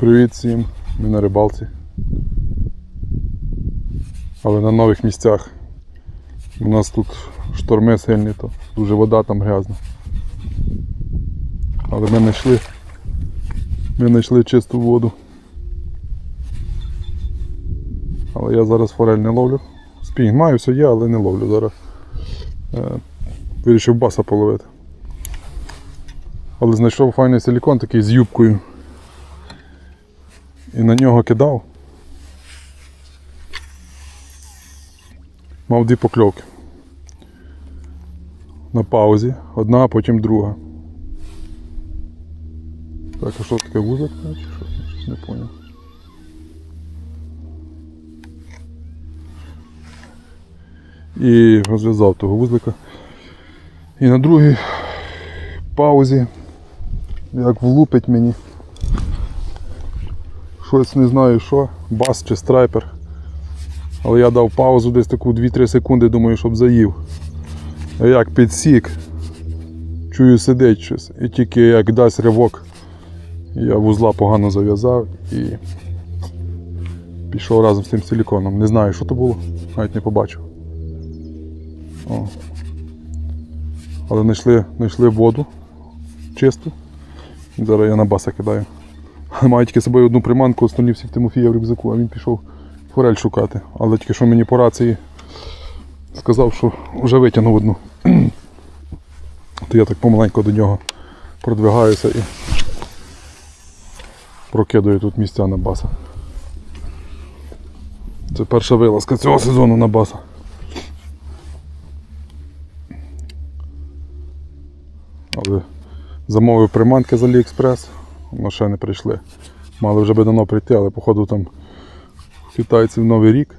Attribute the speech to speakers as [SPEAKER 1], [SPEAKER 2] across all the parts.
[SPEAKER 1] Привіт всім, ми на рибалці. Але на нових місцях. У нас тут шторми сильні, то дуже вода там грязна. Але ми знайшли. Ми знайшли чисту воду. Але я зараз форель не ловлю. Спінг маю, все є, але не ловлю зараз. Е, вирішив баса половити. Але знайшов файний силікон такий з юбкою. І на нього кидав. Мав дві покльовки. На паузі. Одна, а потім друга. Так, а що таке вузок? Не поняв. І розв'язав того вузлика. І на другій паузі, як влупить мені. Щось не знаю що, бас чи страйпер. Але я дав паузу десь таку 2-3 секунди, думаю, щоб заїв. А як підсік, чую сидить щось. І тільки як дасть ривок, я вузла погано зав'язав і пішов разом з тим силіконом. Не знаю, що то було, навіть не побачив. О. Але знайшли, знайшли воду чисту. Зараз я на баса кидаю. Маю тільки з собою одну приманку, остальні всі в Тимофія в рюкзаку, а він пішов форель шукати. Але тільки що мені по рації сказав, що вже витягнув одну. То я так помаленьку до нього продвигаюся і прокидаю тут місця на баса. Це перша вилазка цього сезону на баса. Але замовив приманки з Аліекспрес, але ще не прийшли. Мали вже би давно прийти, але походу там китайців Новий рік.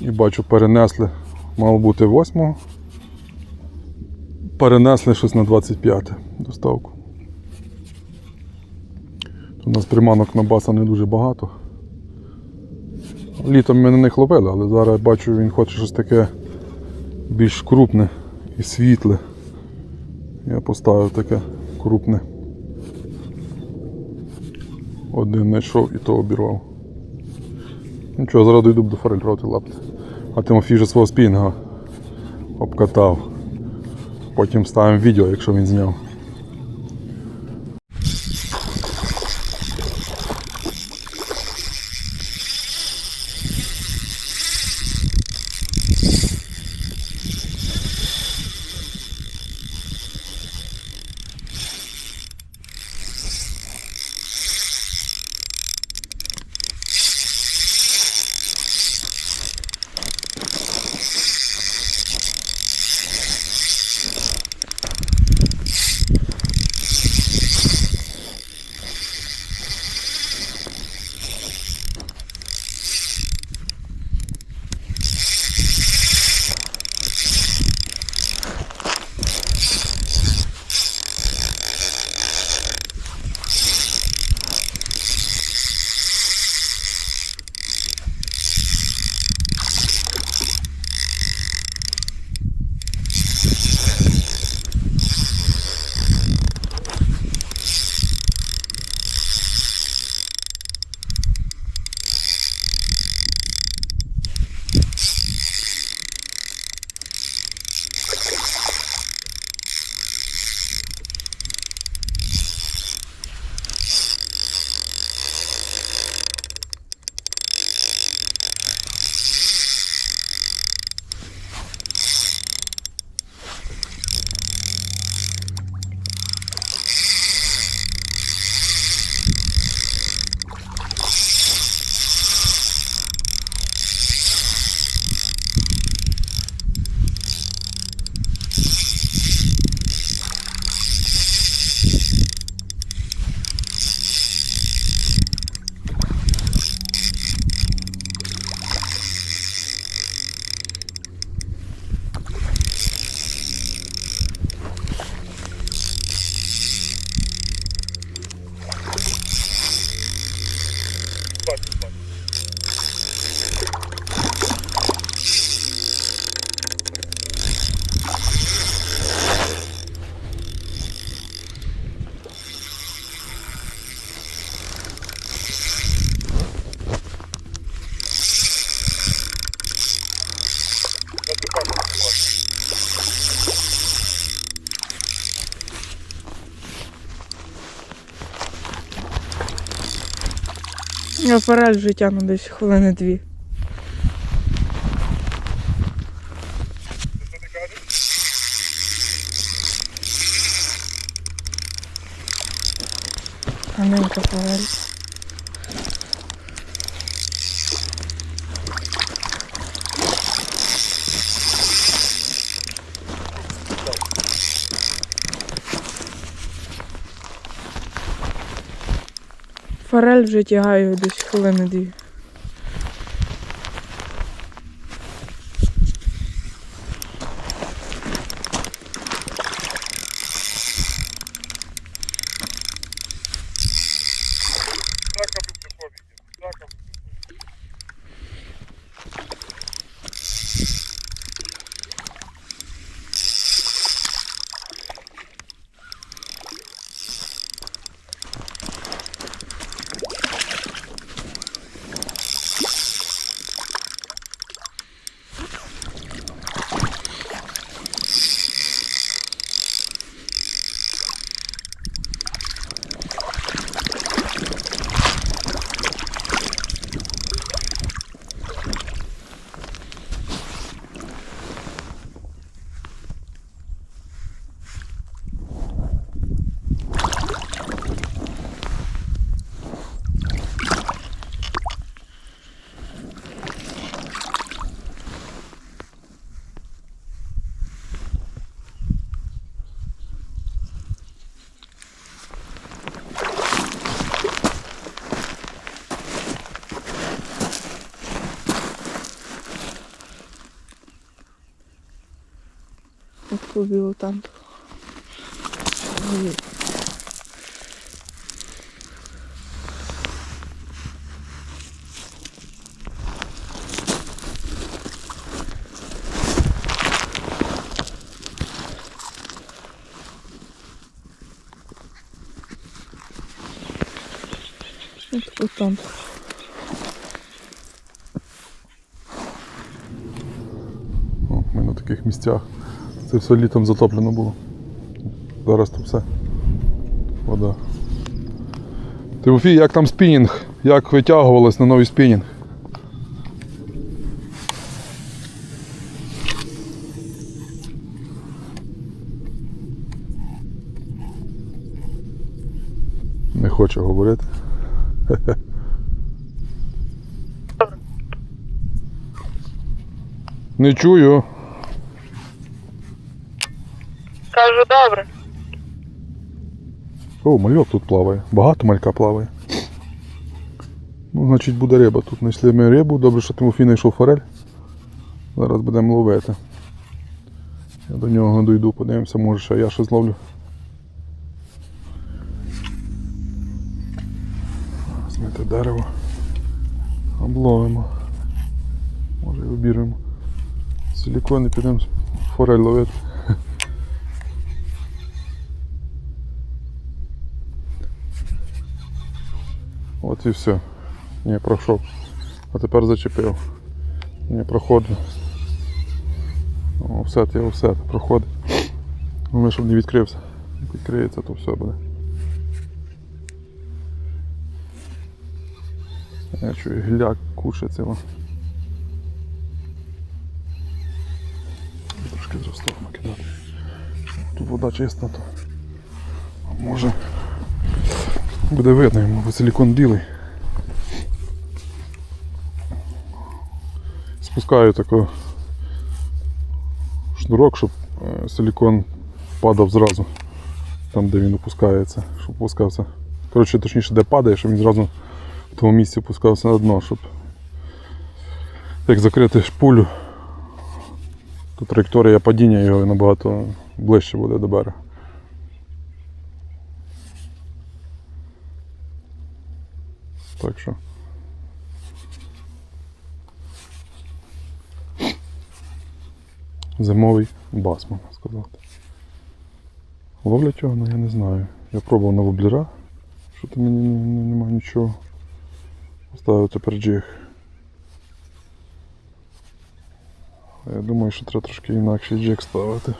[SPEAKER 1] І бачу, перенесли, мало бути 8 Перенесли щось на 25 доставку. У нас приманок на баса не дуже багато. Літом ми на них ловили, але зараз бачу, він хоче щось таке більш крупне і світле. Я поставив таке крупне. Один знайшов і то обірвав. Нічого, зараз йду до форель роти лапти. А Тимофій вже свого спінга обкатав. Потім ставимо відео, якщо він зняв.
[SPEAKER 2] Я форель вже тягну десь хвилини дві. Ганенька форель. Форель вже тягаю десь хвилини дві. От побіло там. Ой. От, от там.
[SPEAKER 1] О, ми на таких місцях. Це все літом затоплено було. Зараз тут все. Вода. Тимофій, як там спінінг? Як витягувалось на новий спінінг? Не хоче говорити. Не чую.
[SPEAKER 2] Кажу, добре.
[SPEAKER 1] О, мальок тут плаває. Багато малька плаває. Ну, значить буде риба. Тут знайшли ми рибу. Добре, що Тимофій знайшов форель. Зараз будемо ловити. Я до нього дойду, подивимося, може ще я щось зловлю. Змити дерево. Обловимо. Може і обірвемо. Силікон і підемо форель ловити. От і все. Не пройшов. А тепер зачепив. Не проходить. О, все, є все, проходить. Головне, щоб не відкрився. Як відкриється, то все буде. Я чую гіляк кушається. вон. Трошки за сторону кидати. Тут вода чиста, то може буде видно йому, силікон білий. Спускаю такий шнурок, щоб е, силікон падав зразу там, де він опускається, щоб опускався. Коротше, точніше, де падає, щоб він зразу в тому місці опускався на дно, щоб як закрити шпулю, то траєкторія падіння його набагато ближче буде до берега. Так що. Зимовий бас, можна сказати. Ловлять його, ну я не знаю. Я пробував на воблера, що то мені не- не- немає нічого. Поставив тепер джиг. Я думаю, що треба трошки інакший джиг ставити.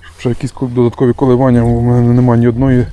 [SPEAKER 1] Щоб ще якісь додаткові коливання, в мене немає ні одної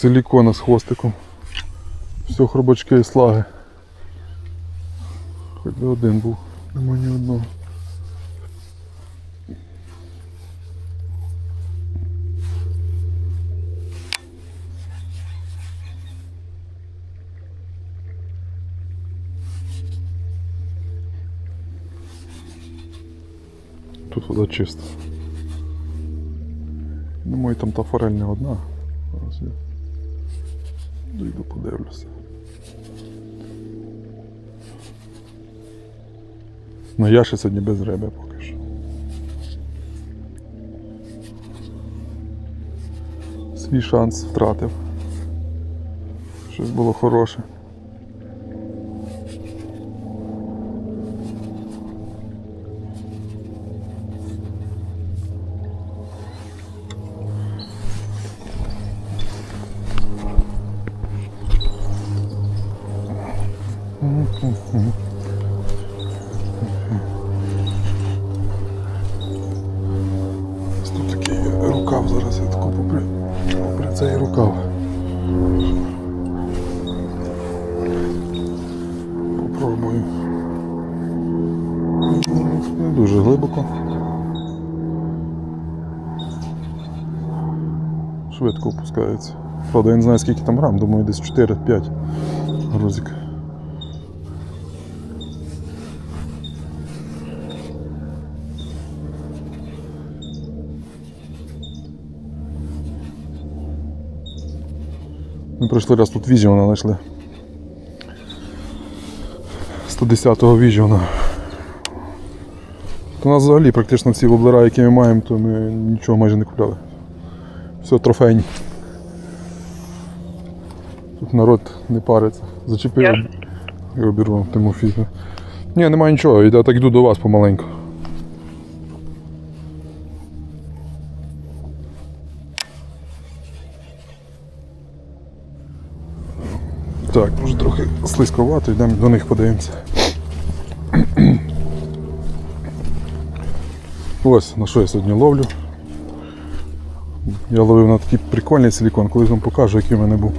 [SPEAKER 1] Силікона з хвостиком. Все хробачки і слаги. Хоч би один був, нема ні одного. Тут вода чиста. Думаю, там та форель не одна. Дойду подивлюся. Ну я ще сьогодні без риби поки що. Свій шанс втратив. Щось було хороше. Швидко опускається. Правда, я не знаю скільки там грам, думаю десь 4-5 грузик. Ми пройшли раз тут віжіона знайшли. 110-го віжіона. У нас взагалі практично всі воблера, які ми маємо, то ми нічого майже не купляли. Все трофейні. Тут народ не париться. Зачепив.
[SPEAKER 2] Я-
[SPEAKER 1] Я обірвав Тимофія. Ні, немає нічого, я так йду до вас помаленьку. Так, може трохи слизьковато, йдемо до них подивимося. Ось на що я сьогодні ловлю. Я ловив на такий прикольний силікон, колись вам покажу, який в мене був.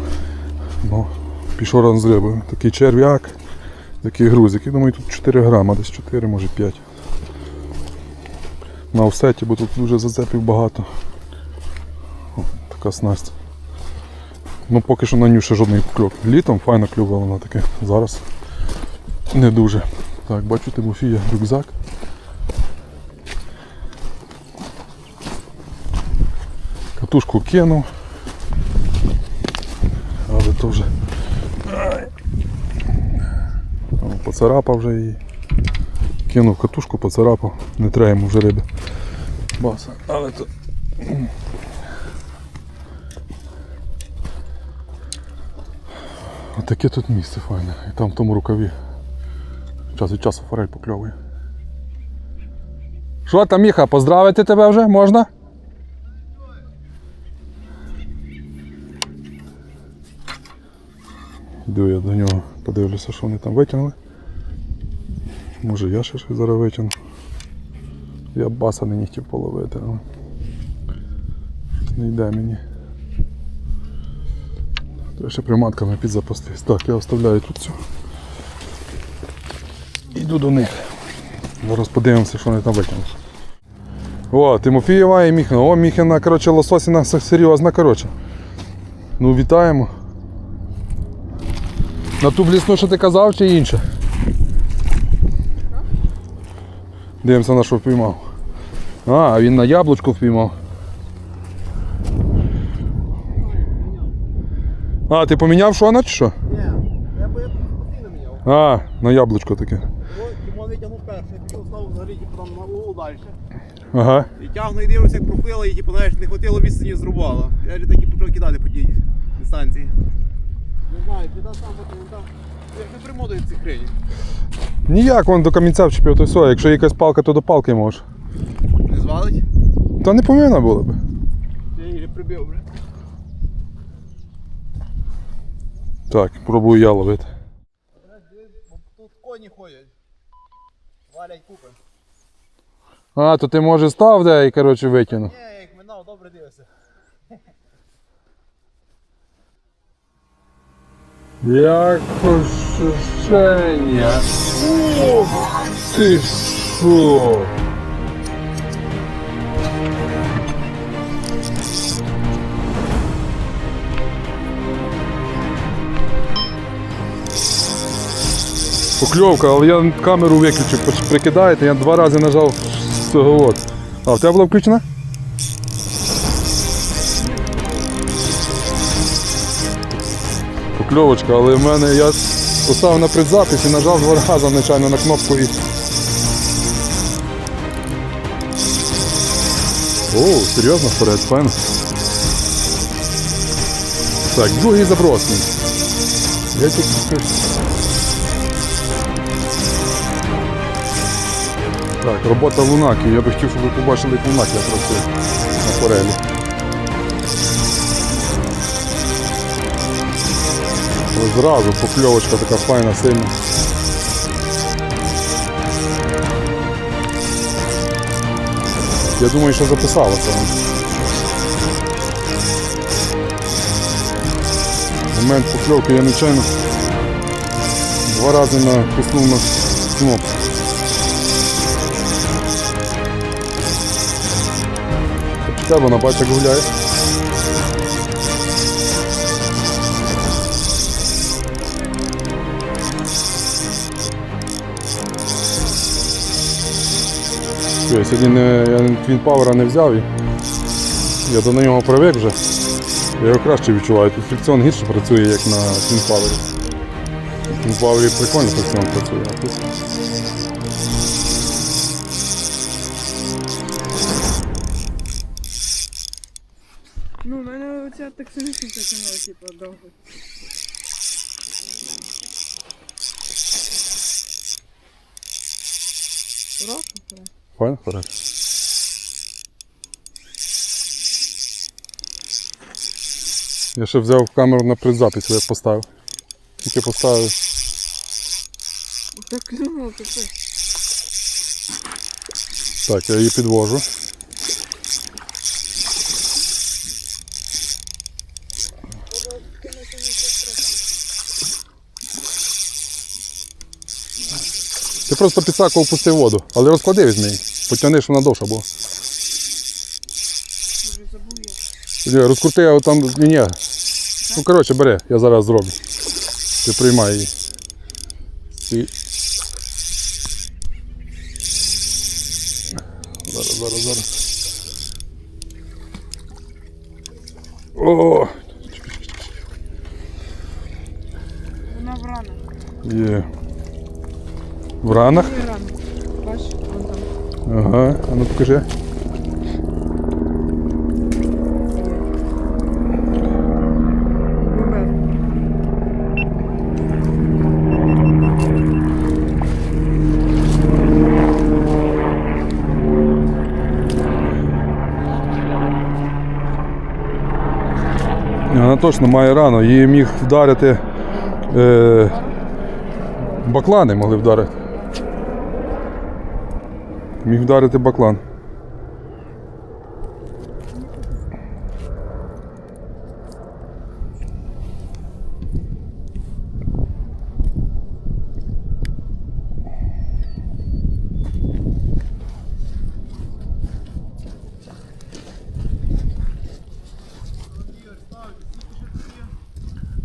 [SPEAKER 1] Ну, пішов разом з рибою. Такий черв'як, такий грузик. Я думаю, тут 4 грама, десь 4, може 5. На офсеті, бо тут дуже зацепів багато. О, така снасть. Ну поки що на ню ще жодний кльок. Літом файно клювало на таке. Зараз не дуже. Так, бачу Тимофія рюкзак. Катушку кинув. Але то. Поцарапав вже її. Кинув катушку, поцарапав. Не треба йому вже риби. Баса. Але то. Отаке тут місце файне. І там в тому рукаві. Час від часу форель покльовує. Що там, Міха, поздравити тебе вже можна? Йду я до нього, подивлюся, що вони там витягнули. Може я ще щось зараз витягну. Я баса не хотів половити, але не йде мені. Треба ще приматками підзапастись. Так, я оставляю тут все. Йду до них. Зараз подивимося, що вони там витягнуть. О, Тимофієва і Міхна. О, Міхіна, коротше, лососіна серйозна, коротше. Ну, вітаємо. На ту блісну, що ти казав, чи інше? Дивимося на що впіймав. А, він на яблучку впіймав. А, ти поміняв шона чи що?
[SPEAKER 3] Ні, я би постійно міняв.
[SPEAKER 1] А, на яблучко таке.
[SPEAKER 3] Тимон витягнув перший, я пішов знову взагалі, там на угол далі.
[SPEAKER 1] Ага.
[SPEAKER 3] І тягну і дивлюся, як пропила, і типу, знаєш, не хватило відстані зрубала. Я вже таки почав кидати по тій дистанції. Не знаю, біда сам потім там. Як не примодують ці хрені.
[SPEAKER 1] Ніяк вон до камінця вчепив, то все. Якщо є якась палка, то до палки можеш.
[SPEAKER 3] Не звалить?
[SPEAKER 1] Та не повинна була би.
[SPEAKER 3] Я її прибив, бля.
[SPEAKER 1] Так, пробую я ловити.
[SPEAKER 3] Тут коні ходять. Валять купи.
[SPEAKER 1] А, то ти може став де і коротше витягнув.
[SPEAKER 3] Ні, я їх минав, добре дивився.
[SPEAKER 1] Як ощущення? Ох ти що? Покльовка, але я камеру виключив, прикидаєте, я два рази нажав от. А, в тебе була включена? Покльовочка, але в мене я поставив на предзапис і нажав два рази звичайно на кнопку і. О, серйозно вперед, файно. Так, другий заброс. мій. Я тільки скажу. Так, робота лунаки. Я би хотів, щоб ви побачили, як лунак я працюю на форелі. Зразу покльовочка така файна, сильна. Я думаю, що записалося. Момент покльовки я нечайно два рази натиснув на кнопку. Почекай, вона бачить, гуляє. Що, Я сьогодні не, я Twin Power не взяв я до нього привик вже. Я його краще відчуваю. Тут фрикціон гірше працює, як на Twin Power. Twin Power прикольно фрикціон працює, а тут.
[SPEAKER 2] Ну, в мене оця таксонічна затягнула, типу, довго. Ура.
[SPEAKER 1] Файно. Я ще взяв камеру на предзапис, я поставив. Тільки поставив.
[SPEAKER 2] Так клюнуло.
[SPEAKER 1] Так, я її підвожу. Ти просто підсаку опусти воду, але розклади візьми її. Потягни, щоб вона довша була.
[SPEAKER 2] Вже забув я.
[SPEAKER 1] Розкрути а там. Ні, ні. Ну коротше, бери, я зараз зроблю. Ти приймай її. І... Зараз, зараз, зараз. О!
[SPEAKER 2] Вона в ранах.
[SPEAKER 1] Є. В ранах?
[SPEAKER 2] Є рано.
[SPEAKER 1] Ага, а ну покажи. Вона точно має рану, її міг вдарити. Е, баклани могли вдарити. Міг вдарити баклан.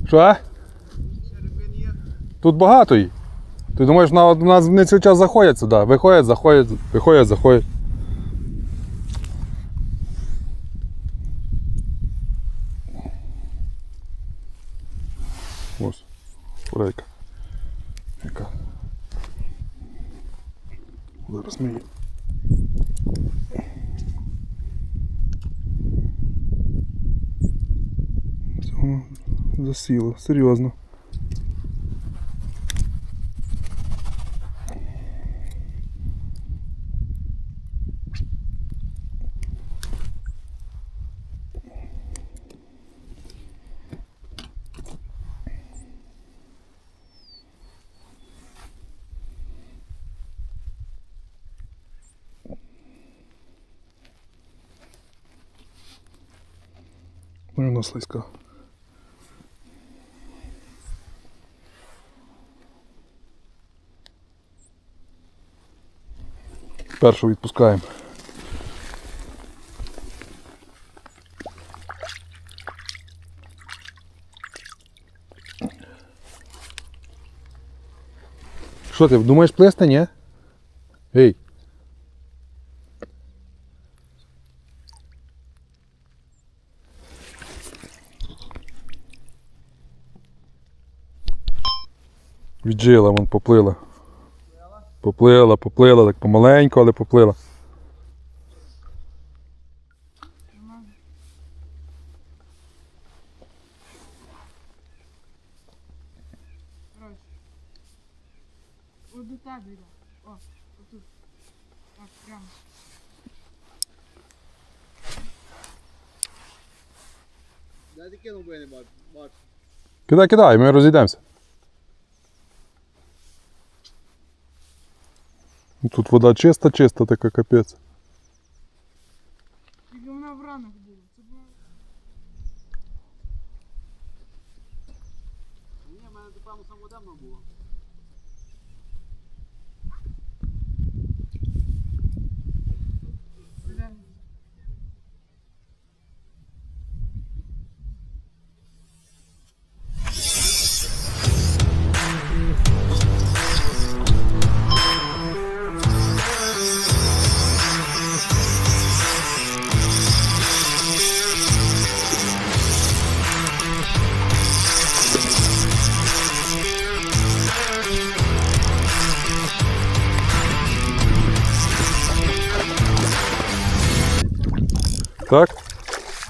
[SPEAKER 1] Що? Тут багато їх. Ти думаєш, на, у нас не цей час заходять сюди. Виходять, заходять, виходять, заходять. Ось, фурейка. Яка. Зараз ми її. Засіло, серйозно. Мирно слизько. Першу відпускаємо. Що ти думаєш плести, ні? Ей! Віджила, вон поплила. Поплила, поплила, так помаленьку, але поплила.
[SPEAKER 2] До тебе йде. О, отут. Так, прямо.
[SPEAKER 3] Я ти кинув, бо я не бачу.
[SPEAKER 1] Кидай, кидай, ми розійдемося. Тут вода чиста, чиста, така капець.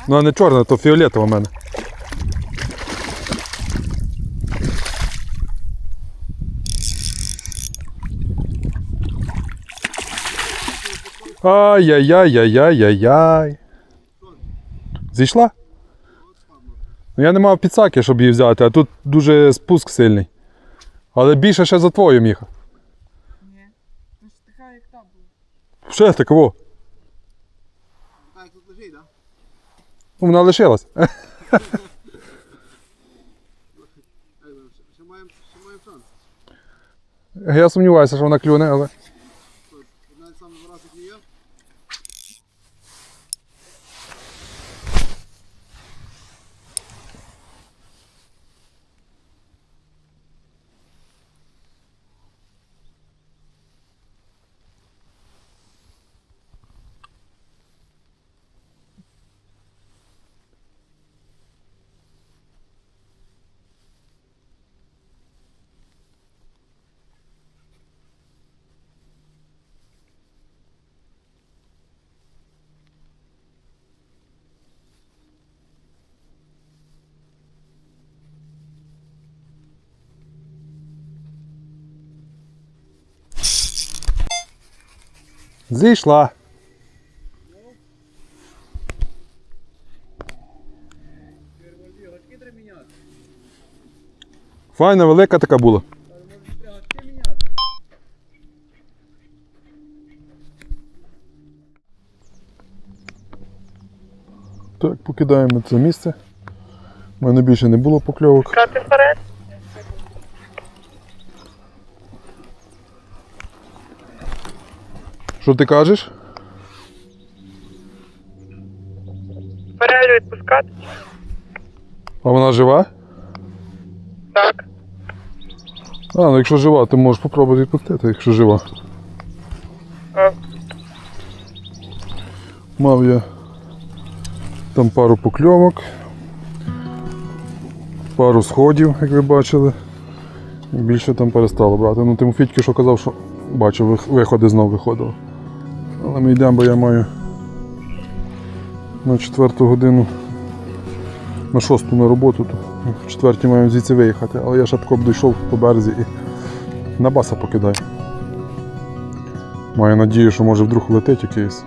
[SPEAKER 1] Ну, а не чорна, то фіолетова в мене. Ай-яй-яй-яй-яй-яй-яй. Зійшла? Ну я не мав підсаки, щоб її взяти, а тут дуже спуск сильний. Але більше ще за твою міха.
[SPEAKER 2] Ні. Така, як та була.
[SPEAKER 1] Ще таково.
[SPEAKER 3] Так, тут лежить, так?
[SPEAKER 1] Ну, Вона лишилась. Я сумніваюся, що вона клюне, але. Зійшла. Файна, велика така була. Так, покидаємо це місце. У мене більше не було покльовок.
[SPEAKER 2] Брати вперед.
[SPEAKER 1] Що ти кажеш?
[SPEAKER 2] Форелю відпускати?
[SPEAKER 1] А вона жива?
[SPEAKER 2] Так.
[SPEAKER 1] А, ну якщо жива, то можеш попробувати відпустити, якщо жива.
[SPEAKER 2] А.
[SPEAKER 1] Мав я там пару покльовок, пару сходів, як ви бачили. Більше там перестало брати. Ну Тимофітьки, що казав, що бачив, виходи знов виходили. Але ми йдемо, бо я маю на четверту годину, на шосту на роботу, то в четвертій маємо звідси виїхати. Але я шапком дійшов по березі і на баса покидаю. Маю надію, що може вдруг летить якийсь.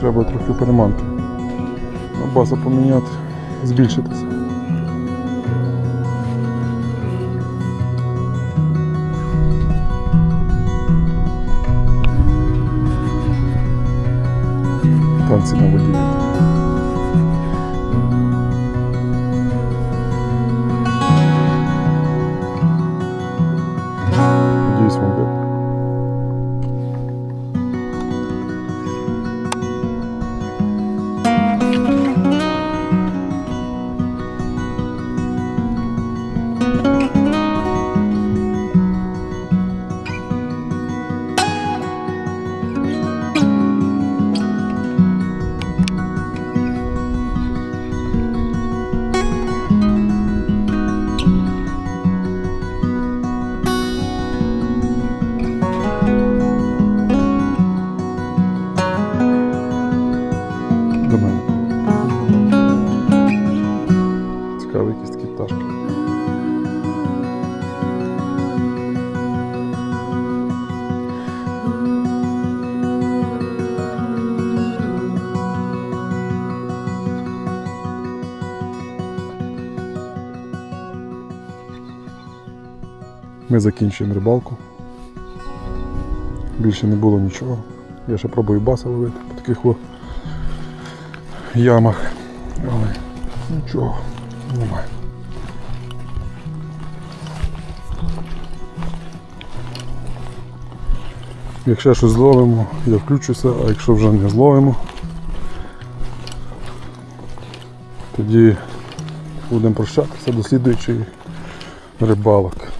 [SPEAKER 1] Треба трохи переманки. На баса поміняти, збільшитися. Танці на воді. Ми закінчуємо рибалку. Більше не було нічого. Я ще пробую баса ловити по таких о ямах. Але нічого немає. Якщо щось зловимо, я включуся, а якщо вже не зловимо, тоді будемо прощатися до слідуючої рибалок.